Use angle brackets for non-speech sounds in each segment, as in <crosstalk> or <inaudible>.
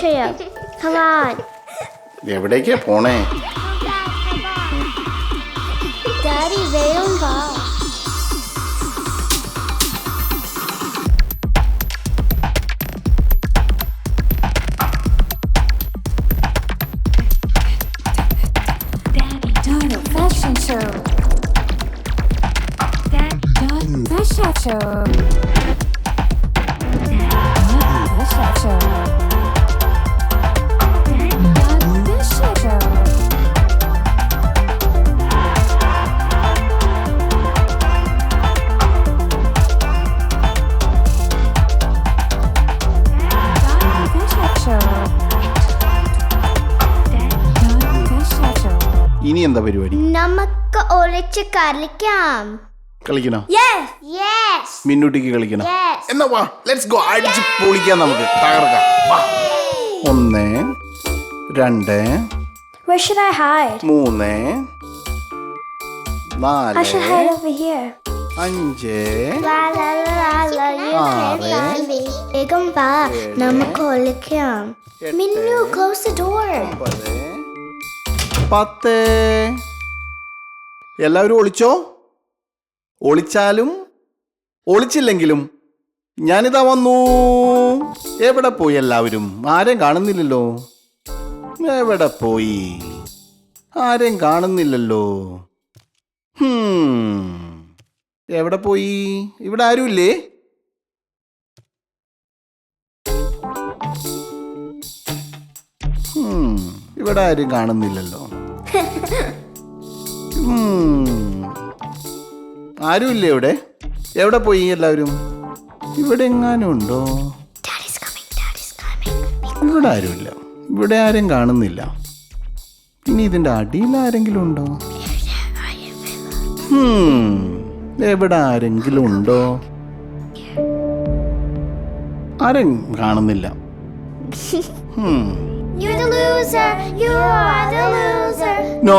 ചെയ്യാം. എവിടേക്കാ പോണേ കളിക്കണോ? മിന്നൂട്ടിക്ക് കളിക്കണോ. എന്നാ വാ ലെറ്റ്സ് ഗോ അടിച്ച് പൊളിക്കാം നമുക്ക്. തകർക്കാം. വാ. ഒന്ന് രണ്ട് Where should I hide? മൂന്ന് നാല് I should hide over here. അഞ്ച് വേഗം വാ. നമുക്ക് ഒളിക്കാം മിന്നു ക്ലോസ് ദ ഡോർ ഒമ്പത് പത്ത്. എല്ലാവരും ഒളിച്ചോ? ഒളിച്ചാലും ഒളിച്ചില്ലെങ്കിലും ഞാനിതാ വന്നു. എവിടെ പോയി എല്ലാവരും? ആരെയും കാണുന്നില്ലല്ലോ. എവിടെ പോയി? ആരെയും കാണുന്നില്ലല്ലോ. എവിടെ പോയി? ഇവിടെ ആരുമില്ലേ. ഇവിടെ ആരും കാണുന്നില്ലല്ലോ. <laughs> ആരുമില്ലേ ഇവിടെ? എവിടെ പോയി എല്ലാവരും? ഇവിടെ എങ്ങാനും ഉണ്ടോ ഇവിടെ ആരുമില്ല. ഇവിടെ ആരും കാണുന്നില്ല. ഇനി ഇതിന്റെ അടിയിൽ ആരെങ്കിലും ഉണ്ടോ. എവിടെ ആരെങ്കിലും ഉണ്ടോ? ആരും കാണുന്നില്ല. ഹും. You're the loser, you are the loser. No,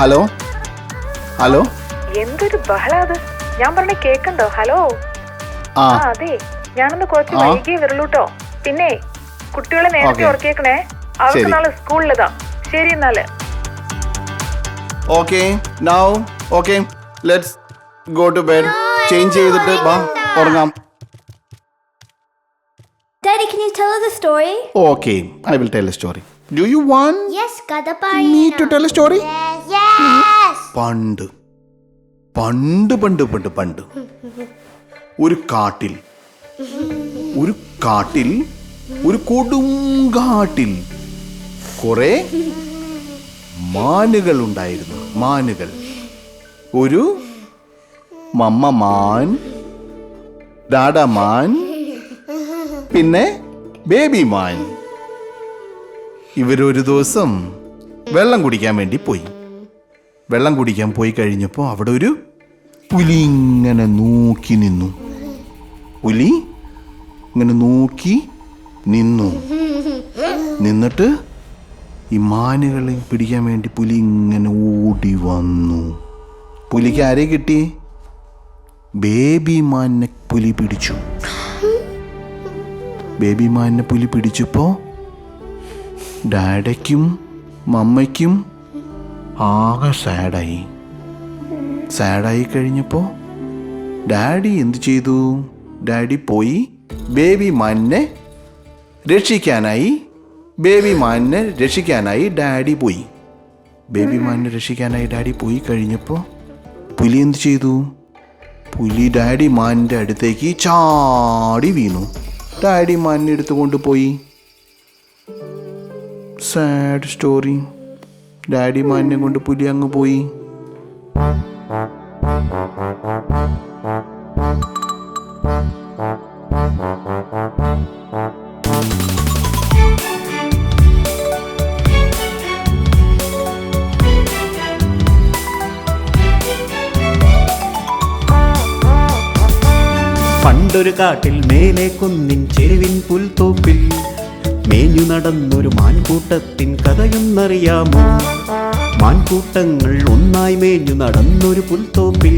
hello? Hello? എന്തൊരു ബഹളാത് ഞാൻ പറഞ്ഞ കേക്കണ്ടോ? ഹലോ? ആ. ആ അതെ. ഞാനൊന്ന് കുറച്ച് ആ. വൈകിയേ വരുള്ളൂട്ടോ പിന്നെ കുട്ടികളെ നേരത്തെ Okay. ഉറക്കിയേക്കണേ. അവർക്ക് ശരി. നാളെ സ്കൂളിലതാ. ശരി എന്നാൽ. Okay. Now okay. Let's go to bed change ചെയ്തിട്ട് വാ ഉറങ്ങാം. Daddy, can you tell us a story? Okay I will tell a story do you want Yes, കഥ me to tell a story yes പണ്ട് പണ്ട് പണ്ട് പണ്ട് പണ്ട്. ഒരു കാട്ടിൽ ഒരു കാട്ടിൽ ഒരു കൊടുങ്കാട്ടിൽ കുറെ മാനുകൾ ഉണ്ടായിരുന്നു. മാനുകൾ. ഒരു മമ്മമാൻ ഡാഡമാൻ പിന്നെ ബേബി മാൻ. ഇവരൊരു ദിവസം വെള്ളം കുടിക്കാൻ വേണ്ടി പോയി. വെള്ളം കുടിക്കാൻ പോയി കഴിഞ്ഞപ്പോൾ അവിടെ ഒരു പുലി ഇങ്ങനെ നോക്കി നിന്നു. പുലി ഇങ്ങനെ നോക്കി നിന്നു. നിന്നിട്ട് ഈ മാനുകളെ പിടിക്കാൻ വേണ്ടി പുലി ഇങ്ങനെ ഓടി വന്നു. പുലിക്ക് ആരെ കിട്ടി? ബേബി മാനിനെ പുലി പിടിച്ചു. ബേബി മാനിനെ പുലി പിടിച്ചപ്പോൾ ഡാഡയ്ക്കും മമ്മയ്ക്കും ആകെ സാഡായി. സാഡായി കഴിഞ്ഞപ്പോൾ ഡാഡി എന്ത് ചെയ്തു? ഡാഡി പോയി ബേബി മാനിനെ രക്ഷിക്കാനായി ബേബി മാനിനെ രക്ഷിക്കാനായി ഡാഡി പോയി. ബേബി മാനിനെ രക്ഷിക്കാനായി ഡാഡി പോയി കഴിഞ്ഞപ്പോൾ പുലി എന്ത് ചെയ്തു? പുലി ഡാഡി മാനിന്റെ അടുത്തേക്ക് ചാടി വീണു. ഡാഡി മാനിനെ എടുത്തുകൊണ്ട് പോയി. Sad story. ഡാഡി മാനിനെ കൊണ്ട് പുലി അങ്ങ് പോയി. പണ്ടൊരു കാട്ടിൽ മേലെ കുന്നിൻ ചെരുവിൻ പുൽത്തോപ്പിൽ. മേഞ്ഞു നടന്നൊരു മാൻകൂട്ടത്തിൻ കഥയൊന്നറിയാമോ? മാൻകൂട്ടങ്ങൾ ഒന്നായി മേഞ്ഞു നടന്നൊരു പുൽത്തോപ്പിൽ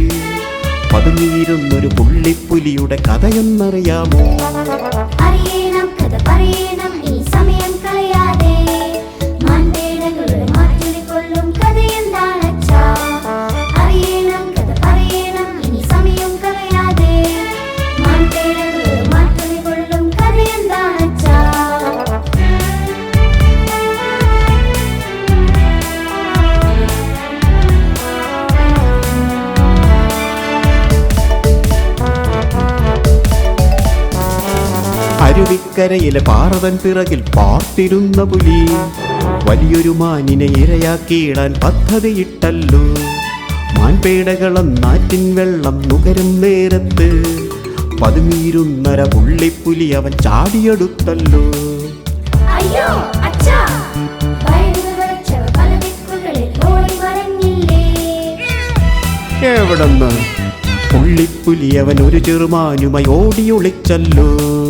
പതുങ്ങിയിരുന്നൊരു പുള്ളിപ്പുലിയുടെ കഥയൊന്നറിയാമോ? അറിയണം കഥ പറയണം. അരുവിക്കരയിലെ പാറവൻ പിറകിൽ പാർത്തിരുന്ന പുലി. വലിയൊരു മാനിനെ ഇരയാക്കിയിടാൻ പദ്ധതിയിട്ടല്ലോ. മാൻപേടകളൊന്നാറ്റിൻ വെള്ളം നുകരും നേരത്ത്. പതുങ്ങിയിരുന്നര പുള്ളിപ്പുലി അവൻ ചാടിയെടുത്തല്ലോ. അയ്യോ അച്ഛാ! എവിടെന്ന്? അവൻ ഒരു ചെറുമാനുമായി ഓടിയൊളിച്ചല്ലോ.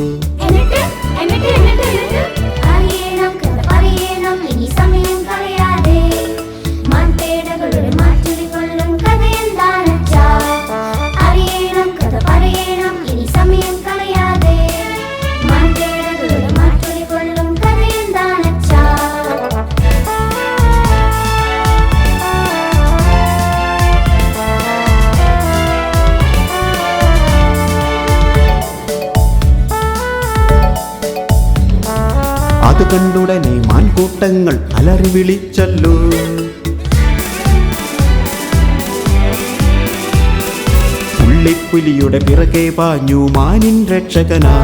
പുള്ളിപ്പുലിയുടെ പിറകെ പാഞ്ഞു മാനിൻ രക്ഷകനാ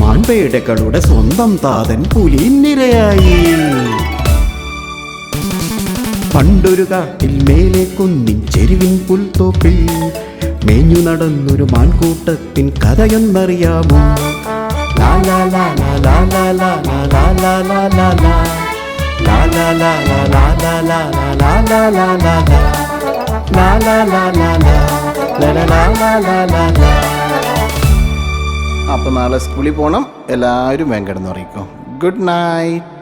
മാൻപേടകളുടെ സ്വന്തം താതൻ പുലിനിരയായി പണ്ടൊരു കാട്ടിൽ മേലെ കുന്നിൻ ചെരുവിൻ പുൽത്തോപ്പിൽ മേഞ്ഞു നടന്നൊരു മാൻകൂട്ടത്തിൻ കഥയൊന്നറിയാമോ ലാ ലാ ലാ ലാ അപ്പോൾ നാളെ സ്കൂളിൽ പോകണം എല്ലാവരും വേങ്കടന്ന് അറിയിക്കും ഗുഡ് നൈറ്റ്.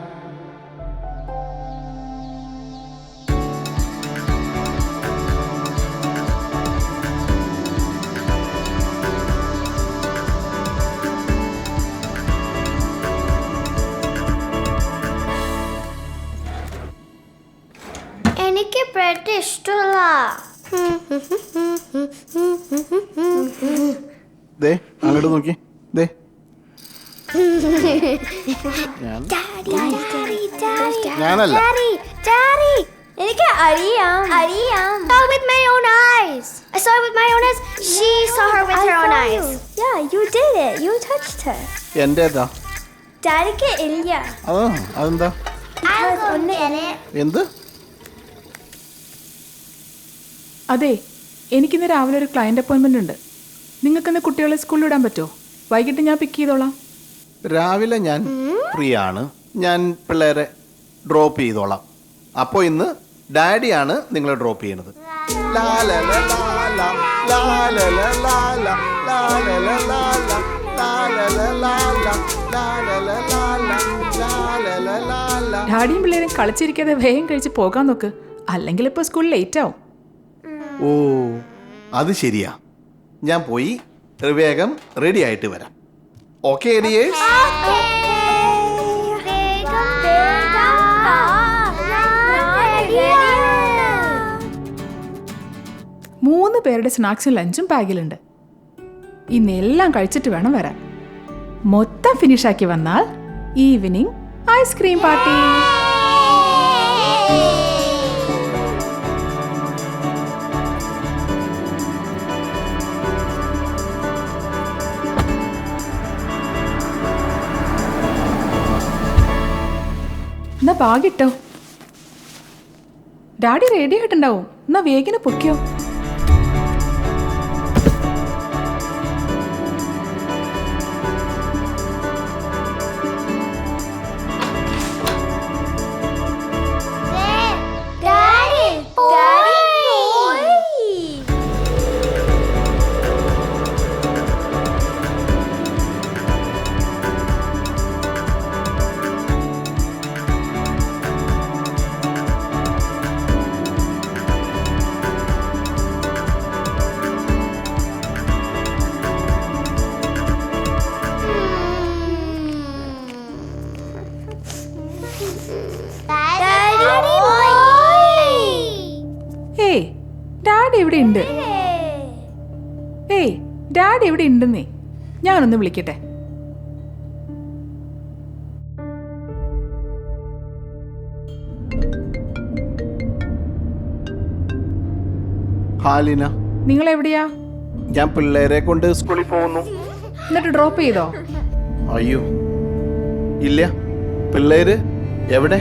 അങ്ങോട്ട് നോക്കി ദേ ഞാൻ ഞാനല്ല എനിക്ക് അറിയാം അറിയാം saw with my own eyes. I saw it with my own eyes. She saw her with her own eyes. Yeah, you did it. You touched her. എന്റെ ഏതാ ഡാഡിക്ക് ഇല്ല അതോ അതെന്താ I'll go എന്ത് അതെ എനിക്കിന്ന് രാവിലെ ഒരു ക്ലയന്റ് അപ്പോയിന്റ്മെന്റ് ഉണ്ട് നിങ്ങൾക്കിന്ന് കുട്ടികളെ സ്കൂളിൽ വിടാൻ പറ്റുമോ വൈകിട്ട് ഞാൻ പിക്ക് ചെയ്തോളാം രാവിലെ ഞാൻ ഫ്രീ ആണ് ഞാൻ പിള്ളേരെ ഡ്രോപ്പ് ചെയ്തോളാം അപ്പോൾ ഇന്ന് ഡാഡിയാണ് നിങ്ങളെ ഡ്രോപ്പ് ചെയ്യുന്നത് ഡാഡിയും പിള്ളേരും കളിച്ചിരിക്കാതെ വേഗം കഴിച്ച് പോകാൻ നോക്ക് അല്ലെങ്കിൽ ഇപ്പൊ സ്കൂളിൽ ലേറ്റ് ആവും ഓ അത് ശരിയാ ഞാൻ പോയി വേഗം റെഡി ആയിട്ട് വരാം. ഓക്കെ എഡിയേഴ്സ് മൂന്ന് പേരുടെ സ്നാക്സും ലഞ്ചും ബാഗിലുണ്ട്. ഇന്ന് എല്ലാം കഴിച്ചിട്ട് വേണം വരാൻ. മൊത്തം ഫിനിഷാക്കി വന്നാൽ evening ice cream party bag ഇട്ടോ ഡാഡി റെഡി ആയിട്ടുണ്ടാവും. എന്നാ വേഗിനെ പൊക്കിയോ ഞാനൊന്ന് വിളിക്കട്ടെ. ഹാലിന നിങ്ങൾ എവിടെയാ? ഞാൻ പിള്ളേരെ കൊണ്ട് സ്കൂളിൽ പോകുന്നു. എന്നിട്ട് ഡ്രോപ്പ് ചെയ്തോ? അയ്യോ. ഇല്ല. പിള്ളേര് എവിടെ?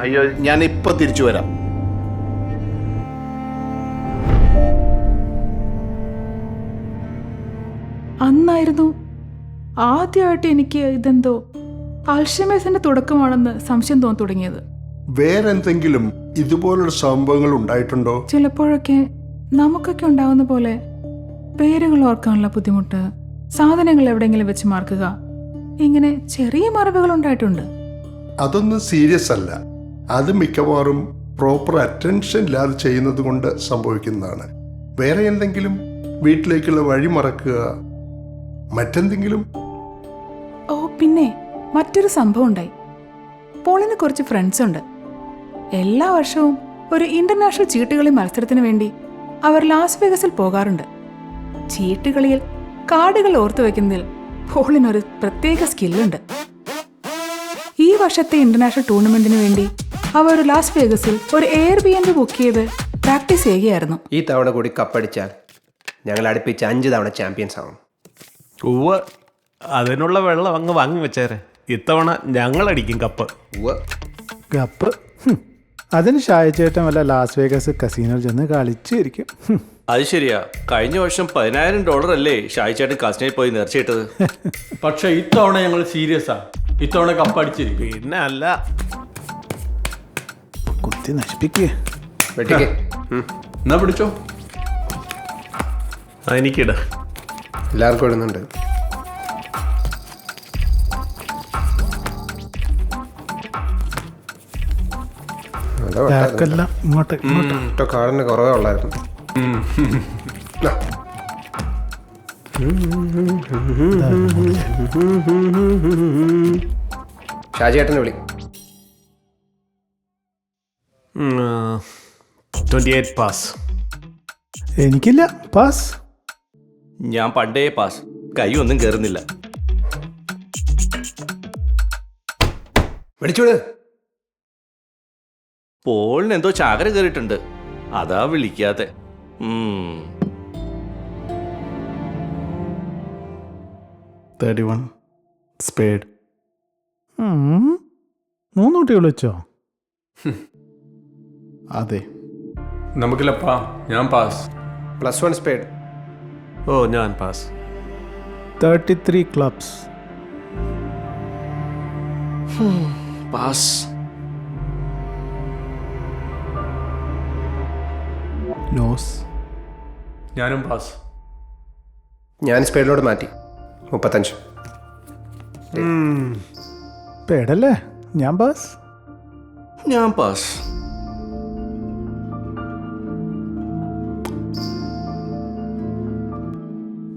അയ്യോ ഞാൻ ഇപ്പൊ തിരിച്ചു വരാം. ആദ്യമായിട്ട് എനിക്ക് ഇതെന്തോ അൽഷമേസിന്റെ തുടക്കമാണെന്ന് സംശയം തോന്നി തുടങ്ങിയത്. വേറെന്തെങ്കിലും ഇതുപോലുള്ള സംഭവങ്ങൾ ഉണ്ടായിട്ടുണ്ടോ? ചിലപ്പോഴൊക്കെ നമുക്കൊക്കെ ഉണ്ടാവുന്ന പോലെ പേരുകൾ ഓർക്കാനുള്ള ബുദ്ധിമുട്ട് സാധനങ്ങൾ എവിടെയെങ്കിലും വെച്ച് മാർക്കുക ഇങ്ങനെ ചെറിയ മറവുകൾ ഉണ്ടായിട്ടുണ്ട്. അതൊന്നും സീരിയസ് അല്ല. അത് മിക്കവാറും പ്രോപ്പർ അറ്റൻഷൻ ഇല്ലാതെ ചെയ്യുന്നത് കൊണ്ട് സംഭവിക്കുന്നതാണ്. വേറെ എന്തെങ്കിലും വീട്ടിലേക്കുള്ള വഴി മറക്കുക മറ്റെന്തെങ്കിലും പിന്നെ മറ്റൊരു സംഭവം ഉണ്ടായി. പോളിന് കുറച്ച് ഫ്രണ്ട്സ് ഉണ്ട്. എല്ലാ വർഷവും ഒരു ഇന്റർനാഷണൽ ചീട്ടുകളി മത്സരത്തിന് വേണ്ടി അവർ ലാസ് വേഗസിൽ പോകാറുണ്ട്. ചീട്ടുകളിയിൽ കാർഡുകൾ ഓർത്തു വെക്കുന്നതിൽ പോളിനൊരു പ്രത്യേക സ്കില്ലുണ്ട് ഈ വർഷത്തെ ഇന്റർനാഷണൽ ടൂർണമെന്റിന് വേണ്ടി അവർ ഒരു ലാസ് വേഗസിൽ ഒരു എയർ ബി എൻ ബുക്ക് ചെയ്ത് പ്രാക്ടീസ് ചെയ്യുകയായിരുന്നു. ഈ തവണ കൂടി കപ്പടിച്ചാൽ ഞങ്ങൾ അടുപ്പിച്ച് അഞ്ച് തവണ ചാമ്പ്യൻസ് ആവും. അതിനുള്ള വെള്ളം അങ്ങ് വാങ്ങി വെച്ചേരെ. ഇത്തവണ ഞങ്ങളടിക്കും കപ്പ്. കപ്പ്? അതിന് ഷായച്ചേട്ടൻ വല്ല ലാസ് വേഗസ് കസീനോയിൽ ചെന്ന് കളിച്ചിരിക്കും. അത് ശരിയാ. കഴിഞ്ഞ വർഷം പതിനായിരം ഡോളർ അല്ലേ ഷായിച്ചേട്ടൻ കസിനയിൽ പോയി നേർച്ചയിട്ടത് <laughs> പക്ഷെ ഇത്തവണ ഞങ്ങൾ സീരിയസ് ആ. ഇത്തവണ കപ്പടിച്ചിരിക്കും പിന്നെ അല്ല. കുത്തി നശിപ്പിക്കേ. എന്നാ പിടിച്ചോ? എനിക്കിട. എല്ലാവർക്കും ഇടുന്നുണ്ട്. ഇങ്ങോട്ട് ഇങ്ങോട്ട്. കുറവേ ഉള്ളായിരുന്നു. ഷാജിയേട്ടനെ വിളി. ട്വന്റി എയ്റ്റ് പാസ് എനിക്കില്ല പാസ് ഞാൻ പണ്ടേ പാസ് കൈ ഒന്നും കയറുന്നില്ല വിളിച്ചോട് പോളിന് എന്തോ ചാകര കയറിയിട്ടുണ്ട്. അതാ വിളിക്കാതെ. Thirty one. സ്പേഡ്. മൂന്ന് കുട്ടികൾ വെച്ചോ <laughs> അതെ. നമുക്കില്ലപ്പാ ഞാൻ പാസ്. Plus one spade. ഓ ഞാൻ pass. Thirty three clubs. Pass. Nose ഞാനും പാസ്. ഞാൻ സ്പീഡിലോട്ട് മാറ്റി. മുപ്പത്തഞ്ച്. പേടല്ലേ? ഞാൻ പാസ്? ഞാൻ പാസ്.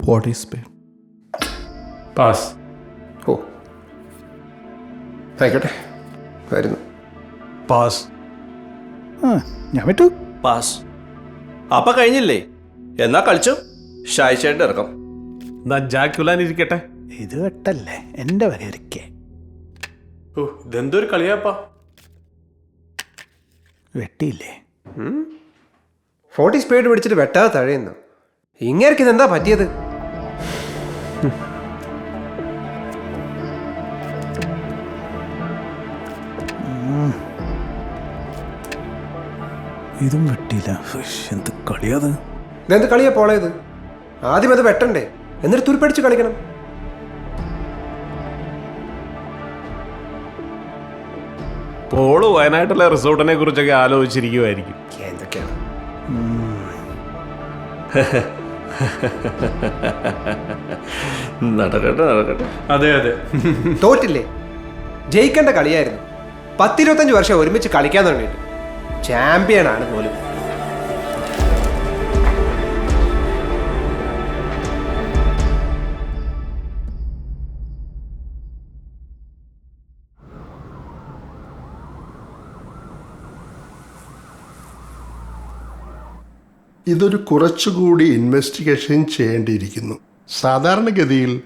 Forty speed pass. ഓ. ആയിക്കോട്ടെ. വരുന്നു. പാസ്. ആ ഞാൻ വിട്ടു. പാസ്. അപ്പൊ കഴിഞ്ഞില്ലേ? എന്നാ കളിച്ചു. ഷായിച്ചേട്ടൻ ഇറക്കം. എന്നാ ജാക്കുലാൻ ഇരിക്കട്ടെ? ഇത് വെട്ടല്ലേ? എന്റെ വരെ ഇരിക്കേ. ഓ ഇതെന്തൊരു കളിയാപ്പാ? വെട്ടിയില്ലേ? ഫോർട്ടി സ്പീഡ് പിടിച്ചിട്ട് വെട്ടാതെ തഴയുന്നു. ഇങ്ങേർക്ക് ഇതെന്താ പറ്റിയത്? ഇതും വെട്ടിയില്ല. എന്ത് കളിയത് എന്ത് കളിയാ പോളേത് ആദ്യം അത് വെട്ടണ്ടേ? എന്നിട്ട് തുരുപ്പടിച്ച് കളിക്കണം. പോൾ വയനാട്ടിലെ റിസോർട്ടിനെ കുറിച്ചൊക്കെ ആലോചിച്ചിരിക്കുമായിരിക്കും എന്തൊക്കെയാണ്? നടക്കട്ടെ നടക്കട്ടെ. അതെ അതെ. തോറ്റില്ലേ? ജയിക്കേണ്ട കളിയായിരുന്നു. പത്തിരുപത്തഞ്ച് വർഷം ഒരുമിച്ച് കളിക്കാൻ തുടങ്ങിയിട്ട്. ചാമ്പ്യൻ ആണ് പോലും. ഇതൊരു കുറച്ചുകൂടി ഇൻവെസ്റ്റിഗേഷൻ ചെയ്യേണ്ടിയിരിക്കുന്നു. സാധാരണഗതിയിൽ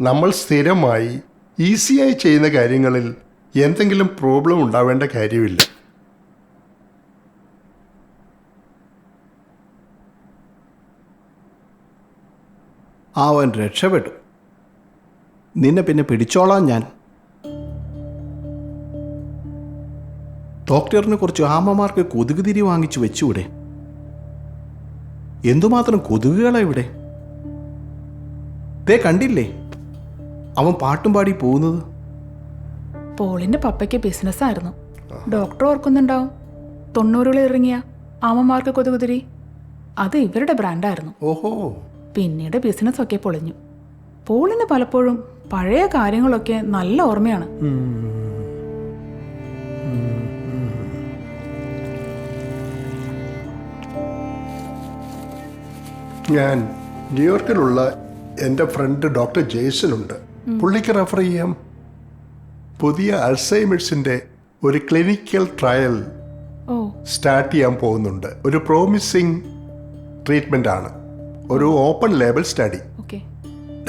നമ്മൾ സ്ഥിരമായി ഈസിയായി ചെയ്യുന്ന കാര്യങ്ങളിൽ എന്തെങ്കിലും പ്രോബ്ലം ഉണ്ടാവേണ്ട കാര്യമില്ല. അവൻ രക്ഷപ്പെട്ടു. നിന്നെ പിന്നെ പിടിച്ചോളാം ഞാൻ. ഡോക്ടറിനെ കുറച്ച് ആമ്മമാർക്ക് കൊതുക് തിരി വാങ്ങിച്ചു വെച്ചുവിടെ. എന്തുമാത്രം കൊതുകുകളാ ഇവിടെ? ദേ കണ്ടില്ലേ? അവൻ പാട്ടും പാടി പോകുന്നത്. പോളിന്റെ പപ്പയ്ക്ക് ബിസിനസ്സായിരുന്നു ഡോക്ടർ ഓർക്കുന്നുണ്ടാവും തൊണ്ണൂറുകളിൽ ഇറങ്ങിയ ആമമാർക്ക് കൊതുകുതിരി അത് ഇവരുടെ ബ്രാൻഡായിരുന്നു ഓഹോ. പിന്നീട് ബിസിനസ് ഒക്കെ പൊളിഞ്ഞു. പോളിന് പലപ്പോഴും പഴയ കാര്യങ്ങളൊക്കെ നല്ല ഓർമ്മയാണ്. ഞാൻ ന്യൂയോർക്കിലുള്ള എന്റെ ഫ്രണ്ട് ഡോക്ടർ ജേസൺ ഉണ്ട്. പുള്ളിക്ക് റെഫർ ചെയ്യാം. പുതിയ അൾസൈമേഴ്സിന്റെ ഒരു ക്ലിനിക്കൽ ട്രയൽ ഓ. സ്റ്റാർട്ട് ചെയ്യാൻ പോകുന്നുണ്ട്. ഒരു പ്രോമിസിങ് ട്രീറ്റ്മെന്റ് ആണ്. ഒരു open label study okay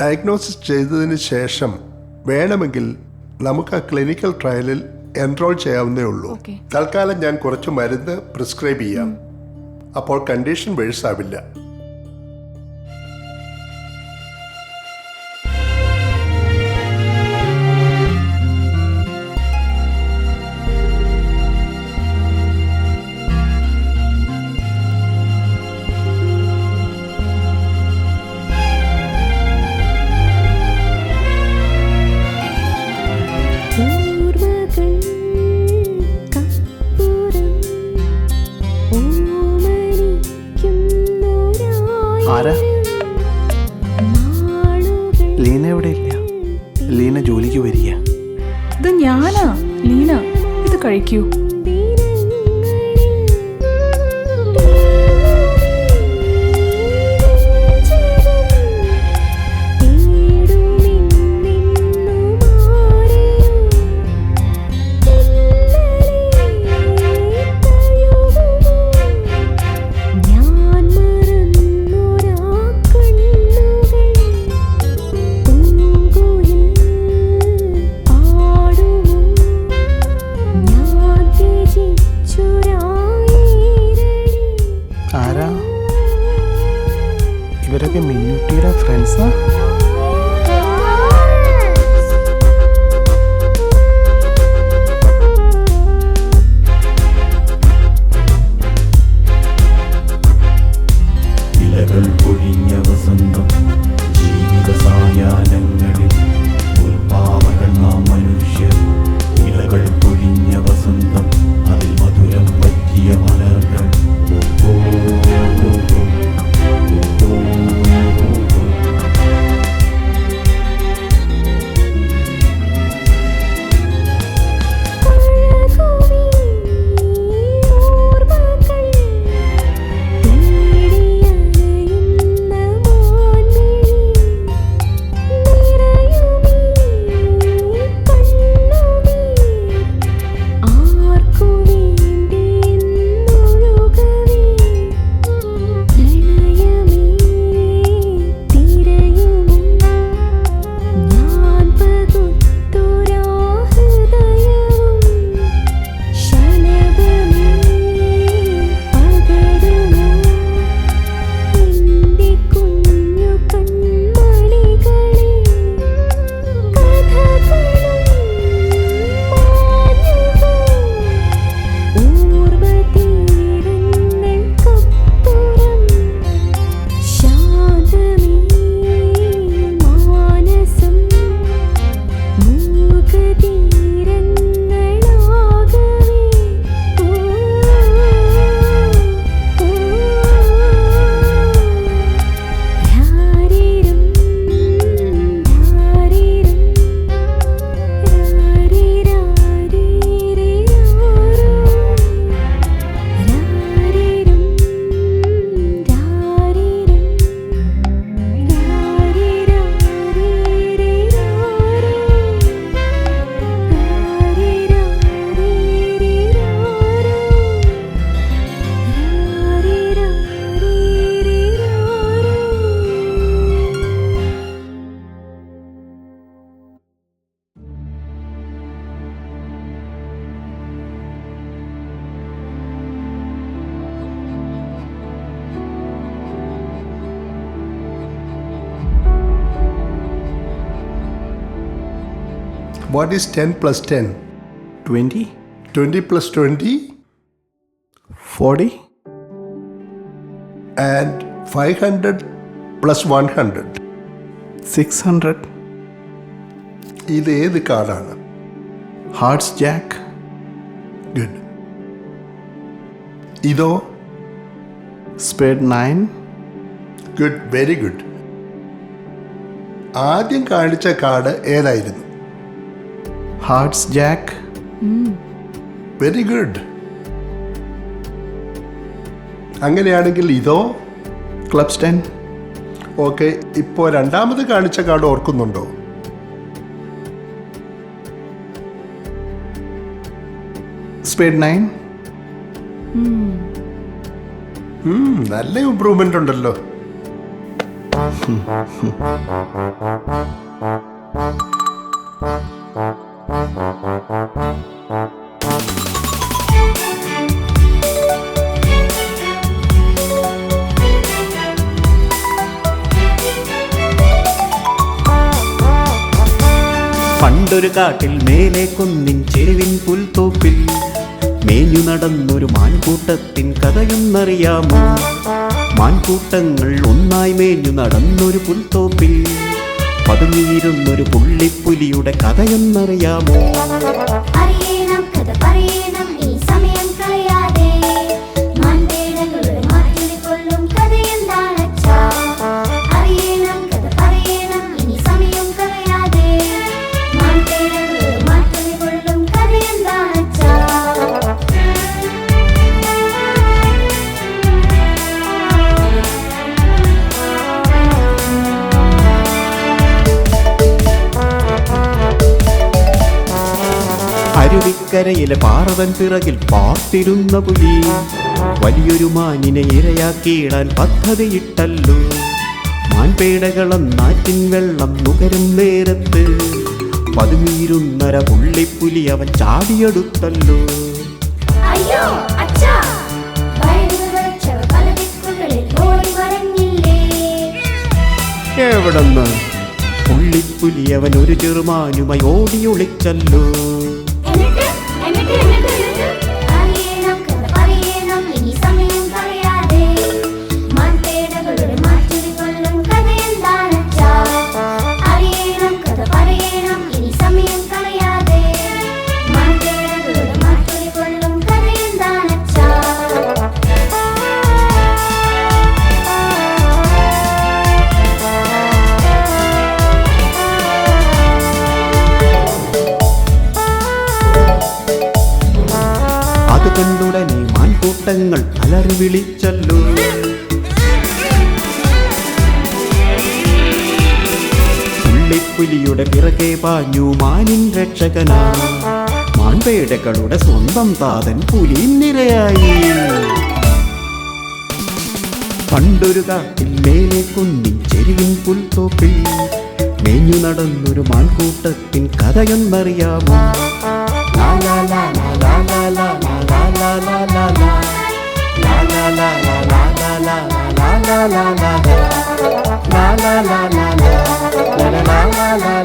diagnosis ചെയ്തതിന് ശേഷം വേണമെങ്കിൽ നമുക്ക് ആ ക്ലിനിക്കൽ ട്രയലിൽ എൻറോൾ ചെയ്യാവുന്നേ ഉള്ളൂ. തൽക്കാലം ഞാൻ കുറച്ച് മരുന്ന് പ്രിസ്ക്രൈബ് ചെയ്യാം. അപ്പോൾ കണ്ടീഷൻ വേഴ്സ് ಗೆ ಮಿಲ್ಯುಟಿರ friends What is 10 plus 10? 20, 20 plus 20 40, and 500 plus 100. 600, ഇത് ഏത് കാർഡാണ് hearts jack, ഗുഡ് ഇതോ spade 9, ഗുഡ് വെരി ഗുഡ് ആദ്യം കാണിച്ച കാർഡ് ഏതായിരുന്നു ഹാർട്സ് ജാക്ക് വെരി ഗുഡ് അങ്ങനെയാണെങ്കിൽ ഇതോ? ക്ലബ്സ് ടെൻ ഓക്കെ ഇപ്പോൾ രണ്ടാമത് കാണിച്ച കാർഡ് ഓർക്കുന്നുണ്ടോ? സ്പീഡ് നയൻ നല്ല ഇമ്പ്രൂവ്മെന്റ് ഉണ്ടല്ലോ. പണ്ടൊരു കാട്ടിൽ മേലെ കുന്നിൻ ചെരുവിൻ പുൽത്തോപ്പിൽ മേഞ്ഞു നടന്നൊരു മാൻകൂട്ടത്തിൻ കഥയൊന്നറിയാമോ മാൻകൂട്ടങ്ങൾ ഒന്നായി മേഞ്ഞു നടന്നൊരു പുൽത്തോപ്പിൽ പതുങ്ങിയിരുന്നൊരു പുള്ളിപ്പുലിയുടെ കഥയൊന്നറിയാമോ അരുവിക്കരയിലെ പാറവൻ പിറകിൽ പാർത്തിരുന്ന പുലി. വലിയൊരു മാനിനെ ഇരയാക്കിയിടാൻ പദ്ധതിയിട്ടല്ലോ. മാൻപേടകളെന്നാറ്റിൻ വെള്ളം നുകരും നേരത്ത്. പതുങ്ങിയിരുന്നര പുള്ളിപ്പുലി അവൻ ചാടിയെടുത്തല്ലോ. അയ്യോ അച്ഛാ! എവിടെന്ന്? പുള്ളിപ്പുലി അവൻ ഒരു ചെറുമാനുമായി ഓടിയൊളിച്ചല്ലോ Dime, പാഞ്ഞു മാനിൻ രക്ഷകനായി മാൻപേടകളുടെ സ്വന്തം താതൻ പുലി നിരയായി പണ്ടൊരു കാട്ടിൽ മേലെ കുന്നിൻ പുൽത്തോപ്പിൽ മേഞ്ഞു നടന്നൊരു മാൻകൂട്ടത്തിൻ കഥയെന്നറിയാമോ la la la la